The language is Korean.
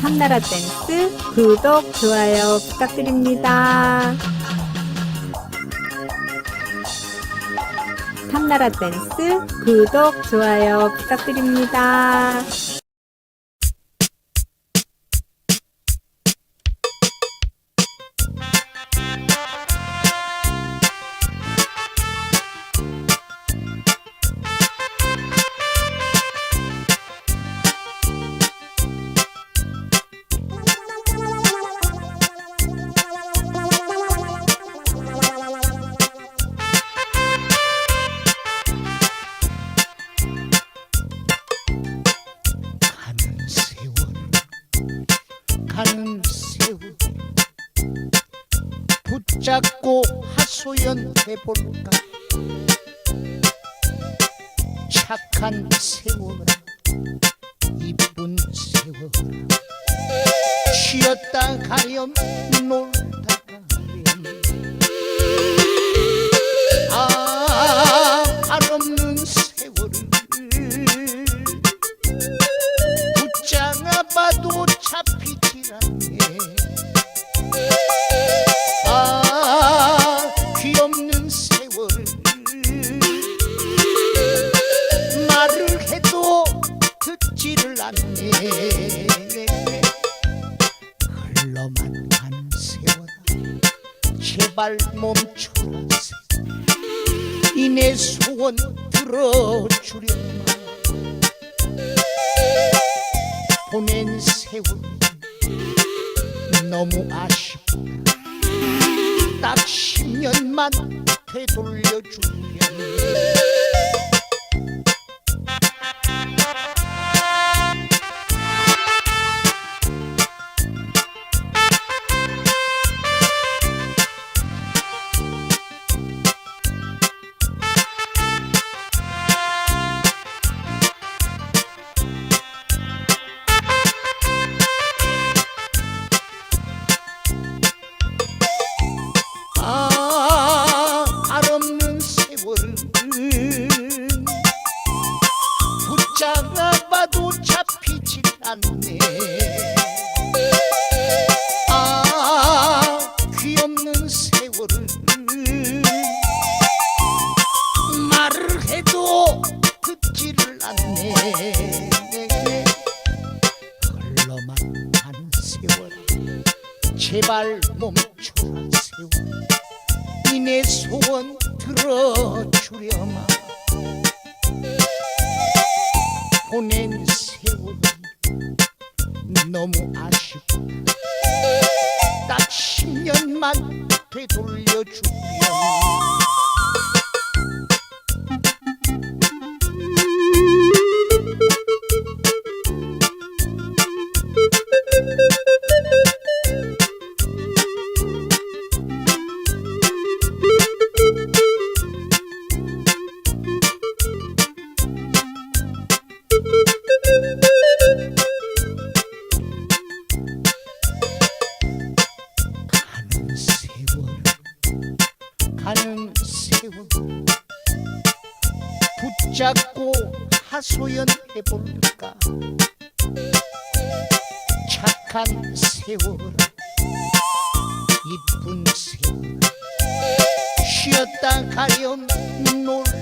탐나라 댄스 구독, 좋아요 부탁드립니다. 탐나라 댄스 구독, 좋아요 부탁드립니다. 붙잡고 하소연해볼까? 착한 세월아 이쁜 세월아 쉬었다 가렴 놀다 가렴. 아 한없는 세월을 붙잡아봐도 잡히질 않 흘러만 가는 세월아 제발 멈춰라 이내 소원 들어주려마 보낸 세월 너무 아쉽다. 딱 10년만 되돌려주면 아 귀없는 세월은 말을 해도 듣지를 않네. 흘러만 가는 세월 제발 멈춰라 세월. 이내 소원 들어주려 너무 아쉽다 딱 10년만 되돌려주면. 가는 붙잡고 하소연해볼까? 착한 세월 이쁜 세월 쉬었다 가렴 놀다